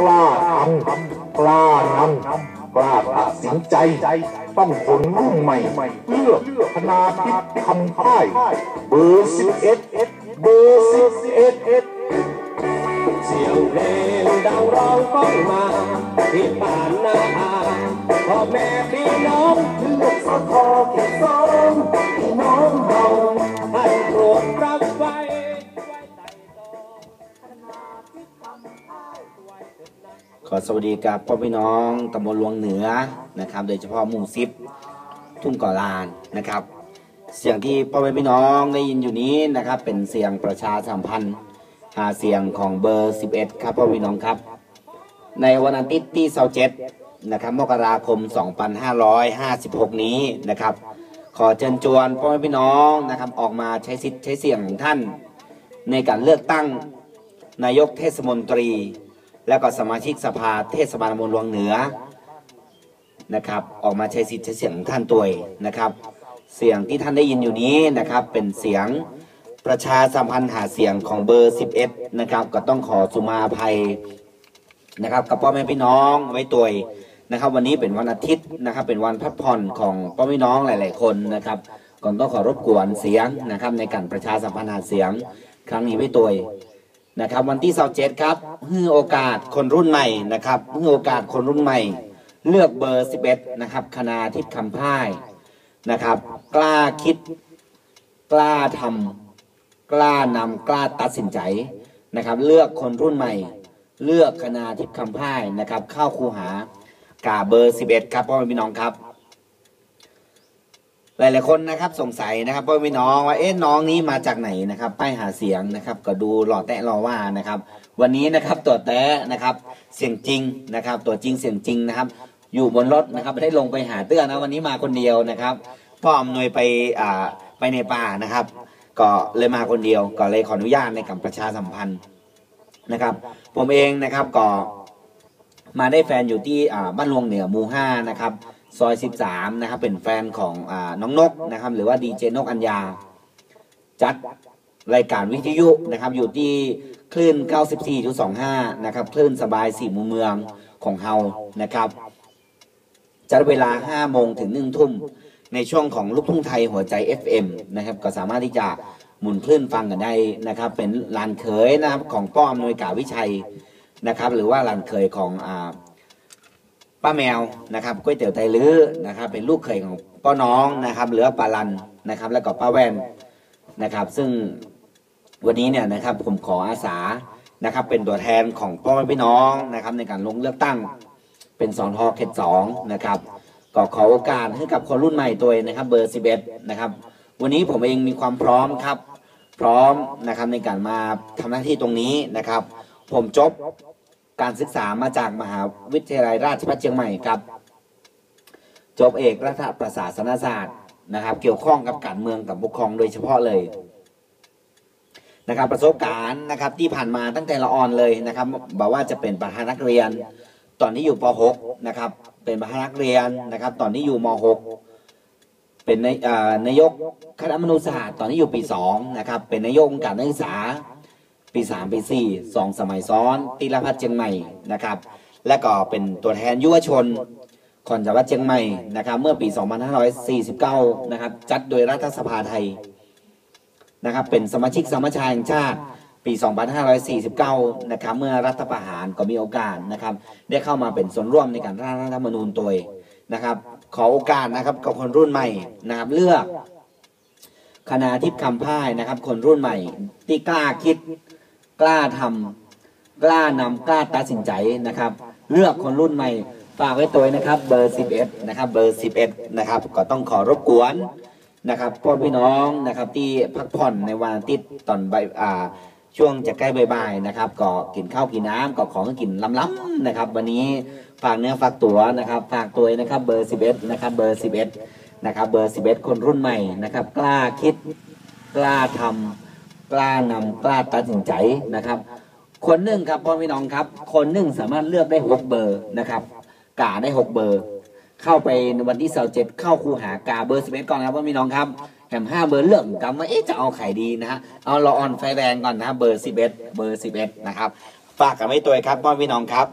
กล้าทำกล้านำกล้าตัดสินใจ ต้องคนรุ่นใหม่เลือกคณาทิพย์คำพ่ายเบอร์สิบเอ็ดเบอร์สิบเอ็ดเสียงเพลงดังร้องก้องมาที่ป่านนาพ่อแม่พี่น้องเลือกสกอ ขอสวัสดีกับพ่อพี่น้องตำบลหลวงเหนือนะครับ โดยเฉพาะหมู่ซิบทุ่งก่อลานนะครับ เสียงที่พ่อพี่น้องได้ยินอยู่นี้นะครับ เป็นเสียงประชาสัมพันธ์หาเสียงของเบอร์ 11 ครับพ่อพี่น้องครับ ในวันอาทิตย์ที่27นะครับมกราคม 2556 นี้นะครับ ขอเชิญชวนพ่อพี่น้องนะครับออกมาใช้สิทธิ์ใช้เสียงของท่าน ในการเลือกตั้งนายกเทศมนตรี แล้วก็สมาชิกสภาเทศบาลตำบลหลวงเหนือนะครับ ออกมาใช้สิทธิ์ใช้เสียงของท่านตัวนะครับ เสียงที่ท่านได้ยินอยู่นี้นะครับ เป็นเสียงประชาสัมพันธ์หาเสียงของเบอร์ 11 นะครับ ก็ต้องขอสุมาภัยนะครับ กับพ่อแม่พี่น้องไว้ตัวนะครับ วันนี้เป็นวันอาทิตย์นะครับ เป็นวันพักผ่อนของพ่อพี่น้องหลาย ๆ คนนะครับก่อนต้องขอรบกวนเสียงนะครับ ในการประชาสัมพันธ์หาเสียง ครั้งนี้ไว้ตัว นะครับ วันที่27ครับให้โอกาสคนรุ่นใหม่นะครับให้โอกาสคนรุ่นใหม่ เลือกเบอร์ 11 นะครับ คณาทิพย์คำพ่ายนะครับ กล้าคิด กล้าทำกล้านำกล้าตัดสินใจนะครับ เลือกคนรุ่นใหม่ เลือกคณาทิพย์คำพ่ายนะครับ เข้าคูหากาเบอร์ 11 ครับพ่อแม่พี่น้องครับ หลายๆคนนะครับสงสัยนะครับพ่อพี่น้องว่าเอ๊ะน้องนี้มาจากไหนนะครับป้ายหาเสียงนะครับก็ดูหล่อแตะหล่อว่านะครับ วันนี้นะครับตัวแตะนะครับเสียงจริงนะครับ ตัวจริงเสียงจริงนะครับ อยู่บนรถนะครับไม่ได้ลงไปหาเตื้อนะวันนี้มาคนเดียวนะครับพ่ออำนวยไปอ่าไปในป่านะครับ ก็เลยมาคนเดียวก็เลยขออนุญาตในกับประชาสัมพันธ์นะครับ ผมเองนะครับก็มาได้แฟนอยู่ที่อ่าบ้านลวงเหนือมูห้านะครับ ซอย 13 นะครับ เป็นแฟนของอน้องนกนะครับ หรือว่าดีเจนกอัญญา จัดรายการวิทยุนะครับ อยู่ที่คลื่น 94.25 นะครับ คลื่นสบายสี่มุมเมืองของเฮานะครับ จัดเวลา 5 โมงถึง 1 ทุ่ม ในช่วงของลูกทุ่งไทยหัวใจ FM นะครับ ก็สามารถที่จะหมุนคลื่นฟังกันได้นะครับ เป็นลานเขยนะครับของป้อมนวยกาวิชัยนะครับ หรือว่าลานเขยของอ่า ป้าแมวนะครับก๋วยเตี๋ยวไทยลื้อนะครับเป็นลูกเขยของป้าน้องนะครับเหลือปาลันนะครับ แล้วก็ป้าแว่นนะครับ ซึ่งวันนี้เนี่ยนะครับผมขออาสานะครับ เป็นตัวแทนของพ่อแม่พี่น้องนะครับ ในการลงเลือกตั้งเป็นสอนทอเขตสองนะครับก็ขอโอกาสให้กับคนรุ่นใหม่ตัวเองนะครับเบอร์11นะครับ วันนี้ผมเองมีความพร้อมครับ พร้อมนะครับในการมาทำหน้าที่ตรงนี้นะครับ ผมจบ การศึกษามาจากมหาวิทยาลัยราชภัฏเชียงใหม่ครับ จบเอกรัฐประศาสนศาสตร์นะครับ เกี่ยวข้องกับการเมืองกับปกครองโดยเฉพาะเลยนะครับประสบการณ์นะครับที่ผ่านมาตั้งแต่ละออนเลยนะครับบอกว่าจะเป็นประธานนักเรียน ตอนที่อยู่ป .6 นะครับเป็นประธานนักเรียนนะครับ ตอนที่อยู่ม .6 เป็นในานายกคณะมนุษยศาสตร์ ตอนที่อยู่ปี2นะครับเป็นนายกองค์การนักศึกษา ปีสามปีสี่สองสมัยซ้อนตีละพัฒน์เชียงใหม่นะครับ และก็เป็นตัวแทนยุวชนของจังหวัดเชียงใหม่นะครับเมื่อปี 2549 นะครับจัดโดยรัฐสภาไทยนะครับเป็นสมาชิกสมัชชาแห่งชาติปี 2549 นะครับเมื่อรัฐประหารก็มีโอกาสนะครับได้เข้ามาเป็นส่วนร่วมในการร่างรัฐธรรมนูญตัวนะครับขอโอกาสนะครับกับคนรุ่นใหม่นะครับเลือกคณะทิพย์คำพ่ายนะครับคนรุ่นใหม่ที่กล้าคิด กล้าทำกล้านำกล้าตัดสินใจนะครับ เลือกคนรุ่นใหม่ฝากไว้ตัวนะครับเบอร์ 11 นะครับ เบอร์ 11 นะครับ ก็ต้องขอรบกวนนะครับพ่อพี่น้องนะครับที่พักผ่อนในวันอาทิตย์ตอนใบอ่าช่วงจะใกล้บ่ายๆนะครับ ก็กินข้าวกินน้ำก็ของกินล้ำๆนะครับ วันนี้ฝากเนื้อฝากตัวนะครับ ฝากตัวนะครับเบอร์ 11 นะครับ เบอร์ 11 นะครับ เบอร์ 11 คนรุ่นใหม่นะครับ กล้าคิดกล้าทำ กล้านำกล้าตัดสินใจนะครับ คนหนึ่งครับพ่อพี่น้องครับ คนหนึ่งสามารถเลือกได้หกเบอร์นะครับกาได้หกเบอร์ เข้าไปวันที่เสาร์เจ็ดเข้าคูหากาเบอร์สิบเอ็ดก่อนนะครับพ่อพี่น้องครับแถมห้าเบอร์เลือกกันว่าเอ๊ะจะเอาไข่ดีนะฮะเอาเราออนไฟแรงก่อนนะเบอร์สิบเอ็ดเบอร์สิบเอ็ดนะครับฝากกันไว้ตัวครับพ่อพี่น้องครับ